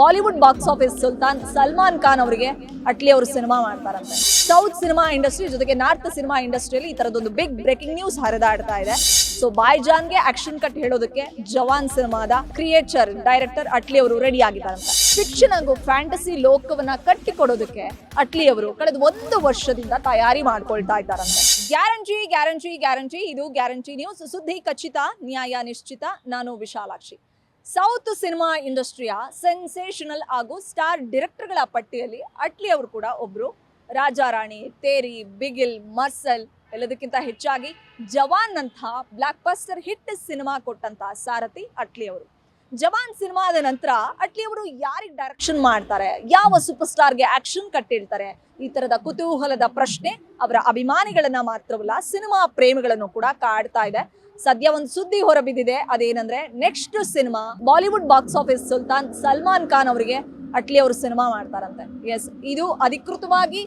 Bollywood box office Sultan Salman Khan ಅವರಿಗೆ ಅಟ್ಲಿ ಅವರು cinema ಮಾಡ್ತಾರಂತೆ. ಸೌತ್ ಸಿನಿಮಾ ಇಂಡಸ್ಟ್ರಿ ಜೊತೆಗೆ ನಾರ್ತ್ ಸಿನಿಮಾ ಇಂಡಸ್ಟ್ರಿಯಲ್ಲಿ ಈ ತರದೊಂದು ಬಿಗ್ ಬ್ರೇಕಿಂಗ್ ನ್ಯೂಸ್ ಹರಿದಾಡ್ತಾ ಇದೆ. ಸೊ ಬಾಯ್ ಜಾನ್ಗೆ ಆಕ್ಷನ್ ಕಟ್ ಹೇಳೋದಕ್ಕೆ ಜವಾನ್ ಸಿನಿಮಾದ ಕ್ರಿಯೇಟರ್ ಡೈರೆಕ್ಟರ್ ಅಟ್ಲಿ ಅವರು ರೆಡಿ ಆಗಿದ್ದಾರಂತೆ. ಫಿಕ್ಷನ್ ಹಾಗೂ ಫ್ಯಾಂಟಸಿ ಲೋಕವನ್ನ ಕಟ್ಟಿಕೊಡೋದಕ್ಕೆ ಅಟ್ಲಿ ಅವರು ಕಳೆದ ಒಂದು ವರ್ಷದಿಂದ ತಯಾರಿ ಮಾಡ್ಕೊಳ್ತಾ ಇದ್ದಾರಂತೆ. ಗ್ಯಾರಂಟಿ ಗ್ಯಾರಂಟಿ ಗ್ಯಾರಂಟಿ ಇದು ಗ್ಯಾರಂಟಿ ನ್ಯೂಸ್ ಸುದ್ದಿ ಖಚಿತ, ನ್ಯಾಯ ನಿಶ್ಚಿತ. ನಾನು ವಿಶಾಲಾಕ್ಷಿ. ಸೌತ್ ಸಿನಿಮಾ ಇಂಡಸ್ಟ್ರಿಯ ಸೆನ್ಸೇಷನಲ್ ಹಾಗೂ ಸ್ಟಾರ್ ಡೈರೆಕ್ಟರ್ಗಳ ಪಟ್ಟಿಯಲ್ಲಿ ಅಟ್ಲಿ ಅವರು ಕೂಡ ಒಬ್ರು. ರಾಜಾರಾಣಿ ತೇರಿ, ಬಿಗಿಲ್, ಮರ್ಸಲ್ ಎಲ್ಲದಕ್ಕಿಂತ ಹೆಚ್ಚಾಗಿ ಜವಾನ್ ಅಂತ ಬ್ಲಾಕ್ ಬಸ್ಟರ್ ಹಿಟ್ ಸಿನಿಮಾ ಕೊಟ್ಟಂತ ಸಾರಥಿ ಅಟ್ಲಿ ಅವರು. ಜವಾನ್ ಸಿನಿಮಾದ ನಂತರ ಅಟ್ಲಿ ಅವರು ಯಾರಿಗೆ ಡೈರೆಕ್ಷನ್ ಮಾಡ್ತಾರೆ, ಯಾವ ಸೂಪರ್ ಸ್ಟಾರ್ಗೆ ಆಕ್ಷನ್ ಕಟ್ಟಿರ್ತಾರೆ, ಈ ತರದ ಕುತೂಹಲದ ಪ್ರಶ್ನೆ, ಅವರ ಅಭಿಮಾನಿಗಳನ್ನ ಮಾತ್ರವಲ್ಲ ಸಿನಿಮಾ ಪ್ರೇಮಿಗಳನ್ನು ಕೂಡ ಕಾಡ್ತಾ ಇದೆ. ಸದ್ಯ ಒಂದು ಸುದ್ದಿ ಹೊರಬಿದ್ದಿದೆ. ಅದೇನಂದ್ರೆ next cinema Bollywood box office Sultan Salman Khan ಅವರಿಗೆ ಅಟ್ಲಿ ಅವರು ಸಿನಿಮಾ ಮಾಡ್ತಾರಂತೆ. ಎಸ್ ಇದು ಅಧಿಕೃತವಾಗಿ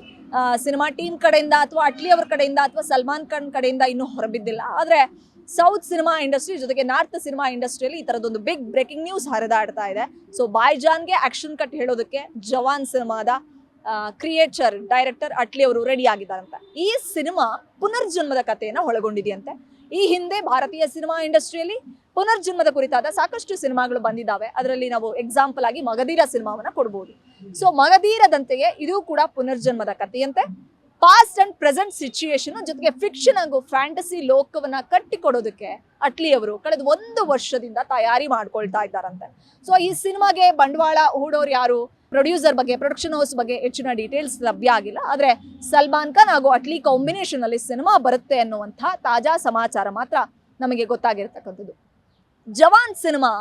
ಸಿನಿಮಾ ಟೀಮ್ ಕಡೆಯಿಂದ ಅಥವಾ ಅಟ್ಲಿ ಅವ್ರ ಕಡೆಯಿಂದ ಅಥವಾ ಸಲ್ಮಾನ್ ಖಾನ್ ಕಡೆಯಿಂದ ಇನ್ನೂ ಹೊರಬಿದ್ದಿಲ್ಲ. ಆದ್ರೆ ಸೌತ್ ಸಿನಿಮಾ ಇಂಡಸ್ಟ್ರಿ ಜೊತೆಗೆ ನಾರ್ತ್ ಸಿನಿಮಾ ಇಂಡಸ್ಟ್ರಿಯಲ್ಲಿ ಈ ಥರದೊಂದು ಬಿಗ್ ಬ್ರೇಕಿಂಗ್ ನ್ಯೂಸ್ ಹರಿದಾಡ್ತಾ ಇದೆ. ಸೊ ಬಾಯ್ ಜಾನ್ಗೆ ಆಕ್ಷನ್ ಕಟ್ ಹೇಳೋದಕ್ಕೆ ಜವಾನ್ ಸಿನಿಮಾದ ಕ್ರಿಯೇಟರ್ ಡೈರೆಕ್ಟರ್ ಅಟ್ಲಿ ಅವರು ರೆಡಿ ಆಗಿದ್ದಾರಂತೆ. ಈ ಸಿನಿಮಾ ಪುನರ್ಜನ್ಮದ ಕಥೆಯನ್ನು ಒಳಗೊಂಡಿದೆಯಂತೆ. ಈ ಹಿಂದೆ ಭಾರತೀಯ ಸಿನಿಮಾ ಇಂಡಸ್ಟ್ರಿಯಲ್ಲಿ ಪುನರ್ಜನ್ಮದ ಕುರಿತಾದ ಸಾಕಷ್ಟು ಸಿನಿಮಾಗಳು ಬಂದಿದ್ದಾವೆ. ಅದರಲ್ಲಿ ನಾವು ಎಕ್ಸಾಂಪಲ್ ಆಗಿ ಮಗಧೀರ ಸಿನಿಮಾವನ್ನ ಕೊಡ್ಬೋದು. ಸೊ ಮಗಧೀರದಂತೆಯೇ ಇದು ಕೂಡ ಪುನರ್ಜನ್ಮದ ಕಥೆಯಂತೆ. ಪಾಸ್ಟ್ ಅಂಡ್ ಪ್ರೆಸೆಂಟ್ ಸಿಚುಯೇಷನ್ ಜೊತೆಗೆ ಫಿಕ್ಷನ್ ಹಾಗೂ ಫ್ಯಾಂಟಸಿ ಲೋಕವನ್ನ ಕಟ್ಟಿಕೊಡೋದಕ್ಕೆ ಅಟ್ಲಿ ಅವರು ಕಳೆದ ಒಂದು ವರ್ಷದಿಂದ ತಯಾರಿ ಮಾಡ್ಕೊಳ್ತಾ ಇದ್ದಾರಂತೆ. ಸೊ ಈ ಸಿನಿಮಾಗೆ ಬಂಡವಾಳ ಹೂಡೋರು ಯಾರು? ಪ್ರೊಡ್ಯೂಸರ್ ಬಗ್ಗೆ ಪ್ರೊಡಕ್ಷನ್ ಹೌಸ್ ಬಗ್ಗೆ ಹೆಚ್ಚಿನ ಡೀಟೇಲ್ಸ್ ಲಭ್ಯ ಆಗಿಲ್ಲ. ಆದ್ರೆ ಸಲ್ಮಾನ್ ಖಾನ್ ಹಾಗೂ ಅಟ್ಲಿ ಕಾಂಬಿನೇಷನ್ ಅಲ್ಲಿ ಸಿನಿಮಾ ಬರುತ್ತೆ ಅನ್ನುವಂಥ ತಾಜಾ ಸಮಾಚಾರ ಮಾತ್ರ ನಮಗೆ ಗೊತ್ತಾಗಿರ್ತಕ್ಕಂಥದ್ದು. ಜವಾನ್ ಸಿನಿಮಾ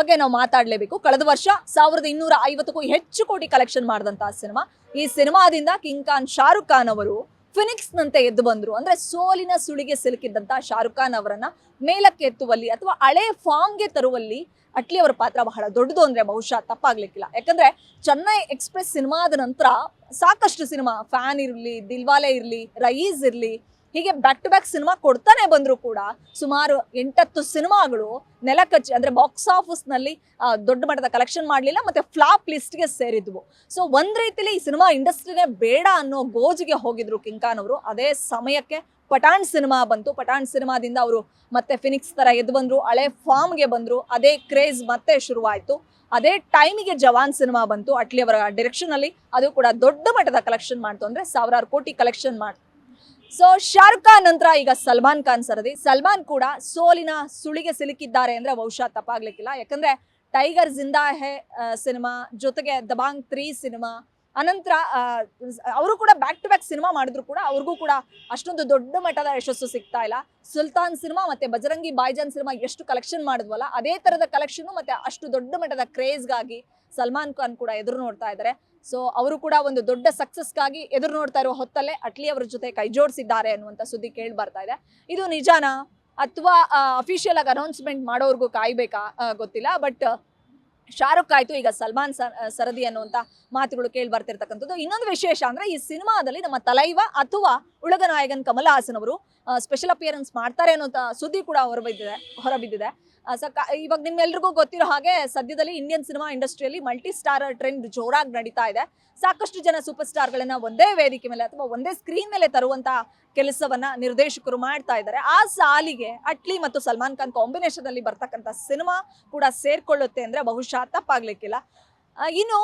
ಬಗ್ಗೆ ನಾವು ಮಾತಾಡಲೇಬೇಕು. ಕಳೆದ ವರ್ಷ ಸಾವಿರದ ಇನ್ನೂರ ಐವತ್ತಕ್ಕೂ ಹೆಚ್ಚು ಕೋಟಿ ಕಲೆಕ್ಷನ್ ಮಾಡಿದಂತಹ ಸಿನಿಮಾ. ಈ ಸಿನಿಮಾದಿಂದ ಕಿಂಗ್ ಖಾನ್ ಶಾರುಖ್ ಖಾನ್ ಅವರು ಫಿನಿಕ್ಸ್ ನಂತೆ ಎದ್ದು ಬಂದ್ರು. ಅಂದ್ರೆ ಸೋಲಿನ ಸುಳಿಗೆ ಸಿಲುಕಿದ್ದಂಥ ಶಾರುಖ್ ಖಾನ್ ಅವರನ್ನು ಮೇಲಕ್ಕೆ ಎತ್ತುವಲ್ಲಿ ಅಥವಾ ಹಳೆ ಫಾರ್ಮ್ಗೆ ತರುವಲ್ಲಿ ಅಟ್ಲಿ ಅವರ ಪಾತ್ರ ಬಹಳ ದೊಡ್ಡದು ಅಂದ್ರೆ ಬಹುಶಃ ತಪ್ಪಾಗ್ಲಿಕ್ಕಿಲ್ಲ. ಯಾಕಂದ್ರೆ ಚೆನ್ನೈ ಎಕ್ಸ್ಪ್ರೆಸ್ ಸಿನಿಮಾದ ನಂತರ ಸಾಕಷ್ಟು ಸಿನಿಮಾ ಫ್ಯಾನ್ ಇರಲಿ ದಿಲ್ವಾಲೆ ಇರಲಿ ರಯೀಸ್ ಇರಲಿ ಹೀಗೆ ಬ್ಯಾಕ್ ಟು ಬ್ಯಾಕ್ ಸಿನಿಮಾ ಕೊಡ್ತಾನೆ ಬಂದ್ರು ಕೂಡ ಸುಮಾರು ಎಂಟತ್ತು ಸಿನಿಮಾಗಳು ನೆಲಕಚ್ಚಿ ಅಂದ್ರೆ ಬಾಕ್ಸ್ ಆಫೀಸ್ನಲ್ಲಿ ದೊಡ್ಡ ಮಟ್ಟದ ಕಲೆಕ್ಷನ್ ಮಾಡಲಿಲ್ಲ ಮತ್ತೆ ಫ್ಲಾಪ್ ಲಿಸ್ಟ್ಗೆ ಸೇರಿದ್ವು. ಸೊ ಒಂದ್ ರೀತಿಲಿ ಈ ಸಿನಿಮಾ ಇಂಡಸ್ಟ್ರಿನೇ ಬೇಡ ಅನ್ನೋ ಗೋಜಿಗೆ ಹೋಗಿದ್ರು ಕಿಂಕಾನ್ ಅವರು. ಅದೇ ಸಮಯಕ್ಕೆ ಪಠಾಣ್ ಸಿನಿಮಾ ಬಂತು. ಪಠಾಣ್ ಸಿನಿಮಾದಿಂದ ಅವರು ಮತ್ತೆ ಫಿನಿಕ್ಸ್ ಥರ ಎದ್ದು ಬಂದ್ರು. ಹಳೆ ಫಾರ್ಮ್ಗೆ ಬಂದ್ರು. ಅದೇ ಕ್ರೇಜ್ ಮತ್ತೆ ಶುರುವಾಯ್ತು. ಅದೇ ಟೈಮಿಗೆ ಜವಾನ್ ಸಿನಿಮಾ ಬಂತು. ಅಟ್ಲಿ ಅವರ ಡೈರೆಕ್ಷನ್ ಅಲ್ಲಿ ಅದು ಕೂಡ ದೊಡ್ಡ ಮಟ್ಟದ ಕಲೆಕ್ಷನ್ ಮಾಡ್ತು. ಅಂದ್ರೆ ಸಾವಿರಾರು ಕೋಟಿ ಕಲೆಕ್ಷನ್ ಮಾಡ್ತು. ಸೊ ಶಾರುಖ್ ಖಾನ್ ನಂತರ ಈಗ ಸಲ್ಮಾನ್ ಖಾನ್ ಸರದಿ. ಸಲ್ಮಾನ್ ಕೂಡ ಸೋಲಿನ ಸುಳಿಗೆ ಸಿಲುಕಿದ್ದಾರೆ ಅಂದ್ರೆ ಬಹುಶಃ ತಪ್ಪಾಗ್ಲಿಕ್ಕಿಲ್ಲ. ಯಾಕಂದ್ರೆ ಟೈಗರ್ ಜಿಂದಾ ಹೇ ಸಿನಿಮಾ, ಜೊತೆಗೆ ದಬಾಂಗ್ ತ್ರೀ ಸಿನಿಮಾ, ಅನಂತರ ಅವರು ಕೂಡ ಬ್ಯಾಕ್ ಟು ಬ್ಯಾಕ್ ಸಿನಿಮಾ ಮಾಡಿದ್ರು ಕೂಡ ಅವ್ರಿಗೂ ಕೂಡ ಅಷ್ಟೊಂದು ದೊಡ್ಡ ಮಟ್ಟದ ಯಶಸ್ಸು ಸಿಗ್ತಾ ಇಲ್ಲ. ಸುಲ್ತಾನ್ ಸಿನಿಮಾ ಮತ್ತೆ ಬಜರಂಗಿ ಬಾಯ್ಜಾನ್ ಸಿನಿಮಾ ಎಷ್ಟು ಕಲೆಕ್ಷನ್ ಮಾಡಿದ್ವಲ್ಲ, ಅದೇ ತರದ ಕಲೆಕ್ಷನ್ ಮತ್ತೆ ಅಷ್ಟು ದೊಡ್ಡ ಮಟ್ಟದ ಕ್ರೇಜ್ಗಾಗಿ ಸಲ್ಮಾನ್ ಖಾನ್ ಕೂಡ ಎದುರು ನೋಡ್ತಾ ಇದ್ದಾರೆ. ಸೊ ಅವರು ಕೂಡ ಒಂದು ದೊಡ್ಡ ಸಕ್ಸಸ್ಗಾಗಿ ಎದುರು ನೋಡ್ತಾ ಇರುವ ಹೊತ್ತಲ್ಲೇ ಅಟ್ಲಿ ಅವರ ಜೊತೆ ಕೈ ಜೋಡಿಸಿದ್ದಾರೆ ಅನ್ನುವಂಥ ಸುದ್ದಿ ಕೇಳಿ ಬರ್ತಾ ಇದೆ. ಇದು ನಿಜಾನಾ? ಅಥವಾ ಅಫಿಷಿಯಲ್ ಆಗಿ ಅನೌನ್ಸ್ಮೆಂಟ್ ಮಾಡೋರ್ಗೂ ಕಾಯ್ಬೇಕಾ? ಗೊತ್ತಿಲ್ಲ ಬಟ್ ಶಾರುಖ್ ಆಯಿತು, ಈಗ ಸಲ್ಮಾನ್ ಸರದಿ ಅನ್ನುವಂಥ ಮಾತುಗಳು ಕೇಳಿ ಬರ್ತಿರ್ತಕ್ಕಂಥದ್ದು. ಇನ್ನೊಂದು ವಿಶೇಷ ಅಂದ್ರೆ, ಈ ಸಿನಿಮಾದಲ್ಲಿ ನಮ್ಮ ತಲೈವ ಅಥವಾ ಉಳಗ ನಾಯಕನ್ ಕಮಲ್ ಹಾಸನ್ ಅವರು ಸ್ಪೆಷಲ್ ಅಪಿಯರೆನ್ಸ್ ಮಾಡ್ತಾರೆ ಅನ್ನೋಂಥ ಸುದ್ದಿ ಕೂಡ ಹೊರಬಿದ್ದಿದೆ ಹೊರಬಿದ್ದಿದೆ. ಇವಾಗ ನಿಮ್ಮೆಲ್ರಿಗೂ ಗೊತ್ತಿರೋ ಹಾಗೆ ಸದ್ಯದಲ್ಲಿ ಇಂಡಿಯನ್ ಸಿನಿಮಾ ಇಂಡಸ್ಟ್ರಿಯಲ್ಲಿ ಮಲ್ಟಿ ಸ್ಟಾರ್ ಟ್ರೆಂಡ್ ಜೋರಾಗಿ ನಡೀತಾ ಇದೆ. ಸಾಕಷ್ಟು ಜನ ಸೂಪರ್ ಸ್ಟಾರ್ಗಳನ್ನ ಒಂದೇ ವೇದಿಕೆ ಮೇಲೆ ಅಥವಾ ಒಂದೇ ಸ್ಕ್ರೀನ್ ಮೇಲೆ ತರುವಂತ ಕೆಲಸವನ್ನ ನಿರ್ದೇಶಕರು ಮಾಡ್ತಾ ಇದ್ದಾರೆ. ಆ ಸಾಲಿಗೆ ಅಟ್ಲಿ ಮತ್ತು ಸಲ್ಮಾನ್ ಖಾನ್ ಕಾಂಬಿನೇಷನ್ ಅಲ್ಲಿ ಬರ್ತಕ್ಕಂಥ ಸಿನಿಮಾ ಕೂಡ ಸೇರ್ಕೊಳ್ಳುತ್ತೆ ಅಂದ್ರೆ ಬಹುಶಃ ತಪ್ಪಾಗ್ಲಿಕ್ಕಿಲ್ಲ. ಇನ್ನು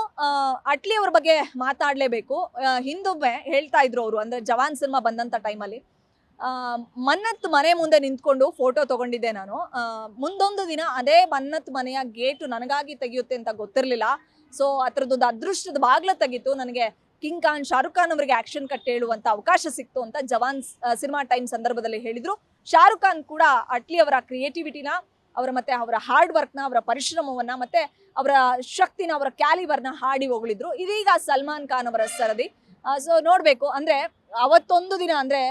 ಅಟ್ಲಿ ಅವ್ರ ಬಗ್ಗೆ ಮಾತಾಡ್ಲೇಬೇಕು. ಹಿಂದೊಮ್ಮೆ ಹೇಳ್ತಾ ಇದ್ರು ಅವರು ಅಂದ್ರೆ ಜವಾನ್ ಸಿನಿಮಾ ಬಂದಂತ ಟೈಮಲ್ಲಿ ಮನ್ನತ್ ಮನೆ ಮುಂದೆ ನಿಂತ್ಕೊಂಡು ಫೋಟೋ ತಗೊಂಡಿದ್ದೆ ನಾನು. ಮುಂದೊಂದು ದಿನ ಅದೇ ಮನ್ನತ್ ಮನೆಯ ಗೇಟು ನನಗಾಗಿ ತೆಗೆಯುತ್ತೆ ಅಂತ ಗೊತ್ತಿರಲಿಲ್ಲ. ಸೊ ಅದರದ್ದೊಂದು ಅದೃಷ್ಟದ ಬಾಗ್ಲ ತೆಗಿತು. ನನಗೆ ಕಿಂಗ್ ಖಾನ್ ಶಾರುಖ್ ಖಾನ್ ಅವರಿಗೆ ಆಕ್ಷನ್ ಕಟ್ ಹೇಳುವಂತ ಅವಕಾಶ ಸಿಕ್ತು ಅಂತ ಜವಾನ್ ಸಿನಿಮಾ ಟೈಮ್ ಸಂದರ್ಭದಲ್ಲಿ ಹೇಳಿದ್ರು. ಶಾರುಖ್ ಖಾನ್ ಕೂಡ ಅಟ್ಲಿ ಅವರ ಕ್ರಿಯೇಟಿವಿಟಿನ ಅವರ ಮತ್ತೆ ಅವರ ಹಾರ್ಡ್ ವರ್ಕ್ನ ಅವರ ಪರಿಶ್ರಮವನ್ನ ಮತ್ತೆ ಅವರ ಶಕ್ತಿನ, ಅವರ ಕ್ಯಾಲಿಬರ್ನ ಹಾಡಿ ಹೊಗಳಿದ್ರು. ಇದೀಗ ಸಲ್ಮಾನ್ ಖಾನ್ ಅವರ ಸರದಿ. ಸೊ ನೋಡ್ಬೇಕು. ಅಂದ್ರೆ ಅವತ್ತೊಂದು ದಿನ ಅಂದ್ರೆ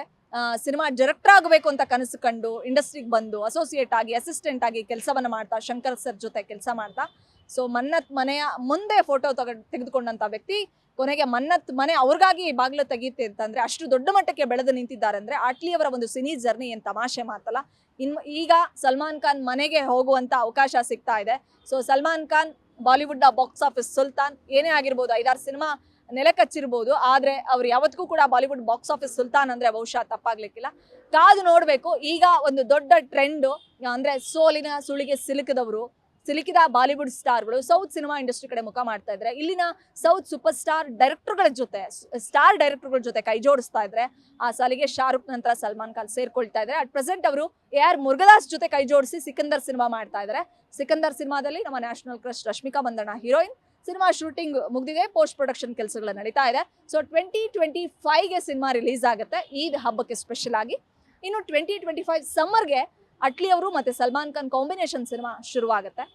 ಸಿನಿಮಾ ಡೈರೆಕ್ಟರ್ ಆಗಬೇಕು ಅಂತ ಕನಸು ಕಂಡು ಇಂಡಸ್ಟ್ರಿಗೆ ಬಂದು ಅಸೋಸಿಯೇಟ್ ಆಗಿ ಅಸಿಸ್ಟೆಂಟ್ ಆಗಿ ಕೆಲಸವನ್ನು ಮಾಡ್ತಾ, ಶಂಕರ್ ಸರ್ ಜೊತೆ ಕೆಲಸ ಮಾಡ್ತಾ. ಸೊ ಮನ್ನತ್ ಮನೆಯ ಮುಂದೆ ಫೋಟೋ ತಗ, ತೆಗೆದುಕೊಂಡಂತ ವ್ಯಕ್ತಿ ಕೊನೆಗೆ ಮನ್ನತ್ ಮನೆ ಅವ್ರಿಗಾಗಿ ಬಾಗಿಲು ತೆಗೀತೆ ಅಂತಂದ್ರೆ ಅಷ್ಟು ದೊಡ್ಡ ಮಟ್ಟಕ್ಕೆ ಬೆಳೆದು ನಿಂತಿದ್ದಾರೆ ಅಂದ್ರೆ ಅಟ್ಲಿ ಅವರ ಒಂದು ಸಿನಿ ಜರ್ನಿ ಏನ್ ತಮಾಷೆ ಮಾತಲ್ಲ. ಇನ್, ಈಗ ಸಲ್ಮಾನ್ ಖಾನ್ ಮನೆಗೆ ಹೋಗುವಂತ ಅವಕಾಶ ಸಿಗ್ತಾ ಇದೆ. ಸೊ ಸಲ್ಮಾನ್ ಖಾನ್ ಬಾಲಿವುಡ್ನ ಬಾಕ್ಸ್ ಆಫೀಸ್ ಸುಲ್ತಾನ್, ಏನೇ ಆಗಿರ್ಬೋದು ಐದಾರು ಸಿನಿಮಾ ನೆಲೆ ಆದರೆ ಆದ್ರೆ ಅವ್ರು ಯಾವತ್ತಿಗೂ ಕೂಡ ಬಾಲಿವುಡ್ ಬಾಕ್ಸ್ ಆಫೀಸ್ ಸುಲ್ತಾನ್ ಅಂದರೆ ಬಹುಶಃ ತಪ್ಪಾಗ್ಲಿಕ್ಕಿಲ್ಲ. ಕಾದು ನೋಡಬೇಕು, ಈಗ ಒಂದು ದೊಡ್ಡ ಟ್ರೆಂಡು ಅಂದರೆ ಸೋಲಿನ ಸುಳಿಗೆ ಸಿಲುಕಿದವರು, ಸಿಲುಕಿದ ಬಾಲಿವುಡ್ ಸ್ಟಾರ್ಗಳು, ಸೌತ್ ಸಿನಿಮಾ ಇಂಡಸ್ಟ್ರಿ ಕಡೆ ಮುಖ ಮಾಡ್ತಾ ಇದ್ರೆ, ಇಲ್ಲಿನ ಸೌತ್ ಸೂಪರ್ ಸ್ಟಾರ್ ಡೈರೆಕ್ಟರ್ಗಳ ಜೊತೆ, ಸ್ಟಾರ್ ಡೈರೆಕ್ಟರ್ಗಳ ಜೊತೆ ಕೈ ಜೋಡಿಸ್ತಾ ಇದ್ರೆ, ಆ ಸಾಲಿಗೆ ಶಾರುಖ್ ನಂತರ ಸಲ್ಮಾನ್ ಖಾನ್ ಸೇರ್ಕೊಳ್ತಾ ಇದ್ದಾರೆ ಅಟ್ ಪ್ರೆಸೆಂಟ್ ಅವರು ಎ ಆರ್ ಮುರುಗದಾಸ್ ಜೊತೆ ಕೈ ಜೋಡಿಸಿ ಸಿಕಂದರ್ ಸಿನಿಮಾ ಮಾಡ್ತಾ ಇದ್ದಾರೆ ಸಿಕಂದರ್ ಸಿನಿಮಾದಲ್ಲಿ ನಮ್ಮ national crush Rashmika Mandanna heroine cinema shooting ಮುಗಿದಿದೆ ಪೋಸ್ಟ್ ಪ್ರೊಡಕ್ಷನ್ ಕೆಲಸಗಳು ನಡೀತಾ ಇದೆ. ಸೊ ಟ್ವೆಂಟಿ ಟ್ವೆಂಟಿ ಫೈವ್ಗೆ ಸಿನಿಮಾ ರಿಲೀಸ್ ಆಗುತ್ತೆ. ಈದ್ ಹಬ್ಬಕ್ಕೆ ಸ್ಪೆಷಲ್ ಆಗಿ. ಇನ್ನು ಟ್ವೆಂಟಿ ಟ್ವೆಂಟಿ ಫೈವ್ ಸಮ್ಮರ್ಗೆ ಅಟ್ಲಿ ಅವರು ಮತ್ತೆ ಸಲ್ಮಾನ್ ಖಾನ್ ಕಾಂಬಿನೇಷನ್ ಸಿನಿಮಾ ಶುರುವಾಗುತ್ತೆ.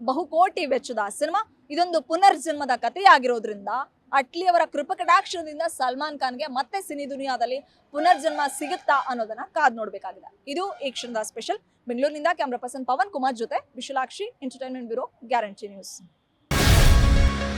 ಬಹುಕೋಟಿ ವೆಚ್ಚದ ಸಿನಿಮಾ. ಇದೊಂದು ಪುನರ್ಜನ್ಮದ ಕಥೆಯಾಗಿರೋದ್ರಿಂದ ಅಟ್ಲಿ ಅವರ ಕೃಪಕಟಾಕ್ಷರದಿಂದ ಸಲ್ಮಾನ್ ಖಾನ್ಗೆ ಮತ್ತೆ ಸಿನಿ ದುನಿಯಾದಲ್ಲಿ ಪುನರ್ಜನ್ಮ ಸಿಗುತ್ತಾ ಅನ್ನೋದನ್ನ ಕಾದ್ ನೋಡಬೇಕಾಗಿದೆ. ಇದು ಈ ಕ್ಷಣದ ಸ್ಪೆಷಲ್ ಬೆಂಗಳೂರಿನಿಂದ ಕ್ಯಾಮ್ರಾ ಪರ್ಸನ್ ಪವನ್ ಕುಮಾರ್ ಜೊತೆ Vishalakshi entertainment bureau guarantee news